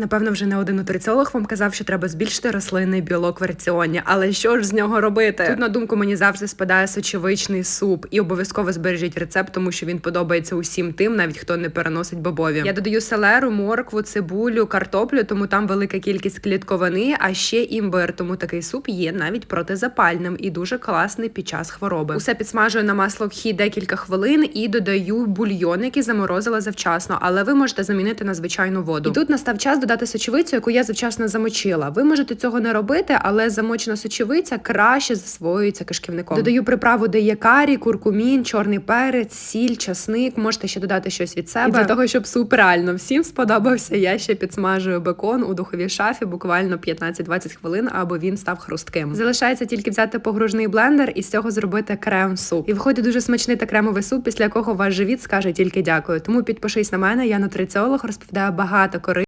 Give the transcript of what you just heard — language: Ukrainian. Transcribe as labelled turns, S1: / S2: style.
S1: Напевно, вже не один нутриціолог вам казав, що треба збільшити рослинний білок в раціоні. Але що ж з нього робити? Тут на думку мені завжди спадає сочевичний суп, і обов'язково збережіть рецепт, тому що він подобається усім тим, навіть хто не переносить бобові. Я додаю селеру, моркву, цибулю, картоплю, тому там велика кількість клітковини, а ще імбир. Тому такий суп є навіть протизапальним і дуже класний під час хвороби. Усе підсмажую на масло-кхі декілька хвилин і додаю бульйон, який заморозила завчасно, але ви можете замінити на звичайну воду. І тут настав час додати сочевицю, яку я завчасно замочила. Ви можете цього не робити, але замочена сочевиця краще засвоюється кишківником. Додаю приправу, де є карі, куркумін, чорний перець, сіль, часник. Можете ще додати щось від себе. І для того, щоб суп реально всім сподобався, я ще підсмажую бекон у духовій шафі буквально 15-20 хвилин, аби він став хрустким. Залишається тільки взяти погружний блендер і з цього зробити крем-суп. І виходить дуже смачний та кремовий суп, після якого ваш живіт скаже тільки дякую. Тому підпишись на мене, я нутриціолог, розповідаю багато кори.